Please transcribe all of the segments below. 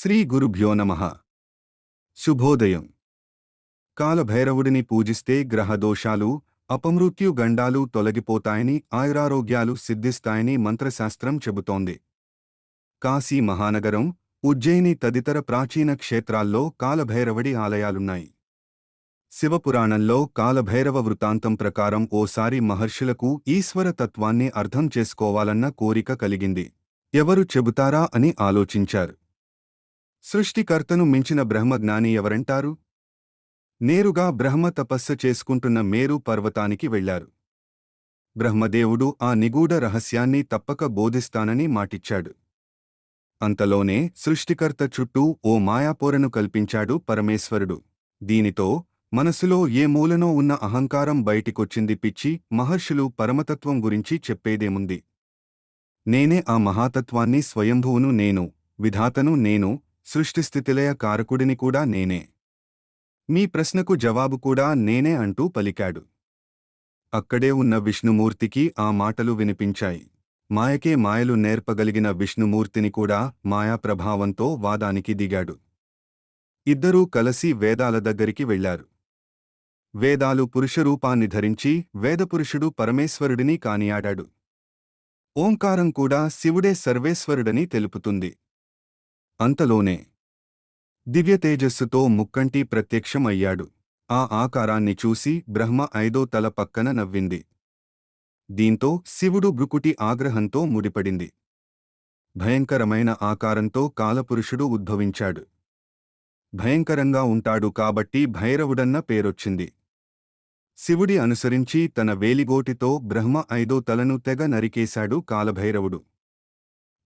శ్రీ గురుభ్యో నమ. శుభోదయం. కాలభైరవుడిని పూజిస్తే గ్రహదోషాలు అపమృత్యు గండాలు తొలగిపోతాయని ఆయురారోగ్యాలు సిద్ధిస్తాయని మంత్రశాస్త్రం చెబుతోంది. కాశీ మహానగరం ఉజ్జయిని తదితర ప్రాచీన క్షేత్రాల్లో కాలభైరవుడి ఆలయాలున్నాయి. శివపురాణంలో కాలభైరవ వృత్తాంతం ప్రకారం ఓసారి మహర్షులకు ఈశ్వర తత్వాన్ని అర్థం చేసుకోవాలన్న కోరిక కలిగింది. ఎవరు చెబుతారా అని ఆలోచించారు. సృష్టికర్తను మించిన బ్రహ్మజ్ఞాని ఎవరంటారు? నేరుగా బ్రహ్మ తపస్సు చేసుకుంటున్న మేరు పర్వతానికి వెళ్ళారు బ్రహ్మదేవుడు ఆ నిగూఢ రహస్యాన్ని తప్పక బోధిస్తానని మాటిచ్చాడు. అంతలోనే సృష్టికర్త చుట్టూ ఓ మాయాపోరను కల్పించాడు పరమేశ్వరుడు. దీనితో మనసులో ఏ మూలనో ఉన్న అహంకారం బయటికొచ్చింది పిచ్చి మహర్షులు పరమతత్వం గురించి చెప్పేదేముంది? నేనే ఆ మహాతత్వాన్ని స్వయంభువును నేను విధాతను నేను సృష్టిస్థితిలయ కారకుడిని కూడా నేనే. మీ ప్రశ్నకు జవాబు కూడా నేనే అంటూ పలికాడు. అక్కడే ఉన్న విష్ణుమూర్తికి ఆ మాటలు వినిపించాయి. మాయకే మాయలు నేర్పగలిగిన విష్ణుమూర్తిని కూడా మాయా ప్రభావంతో వాదానికి దిగాడు. ఇద్దరూ కలసి వేదాల దగ్గరికి వెళ్ళారు వేదాలు పురుషరూపాన్ని ధరించి వేదపురుషుడు పరమేశ్వరుడిని కానియాడాడు. ఓంకారం కూడా శివుడే సర్వేశ్వరుడని తెలుపుతుంది. అంతలోనే దివ్యతేజస్సుతో ముక్కంటి ప్రత్యక్షమయ్యాడు. ఆ ఆకారాన్ని చూసి బ్రహ్మ ఐదో తల పక్కన నవ్వింది. దీంతో శివుడు భృకుటి ఆగ్రహంతో ముడిపడింది. భయంకరమైన ఆకారంతో కాలపురుషుడు ఉద్భవించాడు. భయంకరంగా ఉంటాడు కాబట్టి భైరవుడన్న పేరొచ్చింది. శివుడి అనుసరించి తన వేలిగోటితో బ్రహ్మ ఐదో తలను తెగ నరికేశాడు కాలభైరవుడు.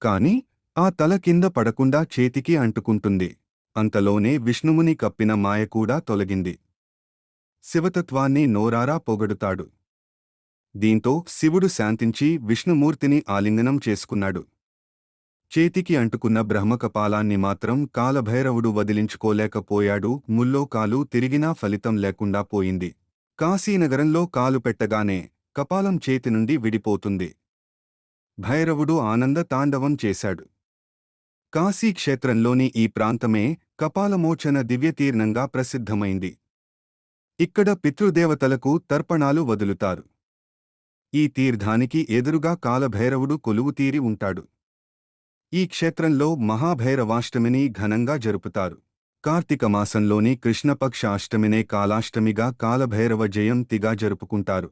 కాని ఆ తల కింద పడకుండా చేతికి అంటుకుంటుంది. అంతలోనే విష్ణుముని కప్పిన మాయ కూడా తొలగింది. శివతత్వాన్ని నోరారా పొగడుతాడు. దీంతో శివుడు శాంతించి విష్ణుమూర్తిని ఆలింగనం చేసుకున్నాడు. చేతికి అంటుకున్న బ్రహ్మకపాలాన్ని మాత్రం కాలభైరవుడు వదిలించుకోలేకపోయాడు. ముల్లోకాలు తిరిగినా ఫలితం లేకుండా పోయింది. కాశీనగరంలో కాలు పెట్టగానే కపాలం చేతి నుండి విడిపోతుంది. భైరవుడు ఆనంద తాండవం చేశాడు. కాశీక్షేత్రంలోని ఈ ప్రాంతమే కపాలమోచన దివ్యతీర్ణంగా ప్రసిద్ధమైంది. ఇక్కడ పితృదేవతలకు తర్పణాలు వదులుతారు. ఈ తీర్థానికి ఎదురుగా కాలభైరవుడు కొలువుతీరి ఉంటాడు. ఈ క్షేత్రంలో మహాభైరవాష్టమిని ఘనంగా జరుపుతారు. కార్తీక మాసంలోని కృష్ణపక్ష అష్టమినే కాలాష్టమిగా కాలభైరవ జయంతిగా జరుపుకుంటారు.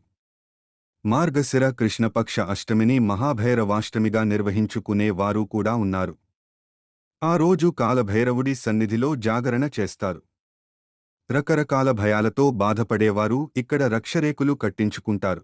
మార్గశిర కృష్ణపక్ష అష్టమిని మహాభైరవాష్టమిగా నిర్వహించుకునే వారు కూడా ఉన్నారు. ఆ రోజు కాలభైరవుడి సన్నిధిలో జాగరణ చేస్తారు. రకరకాల భయాలతో బాధపడేవారు ఇక్కడ రక్షరేకులు కట్టించుకుంటారు.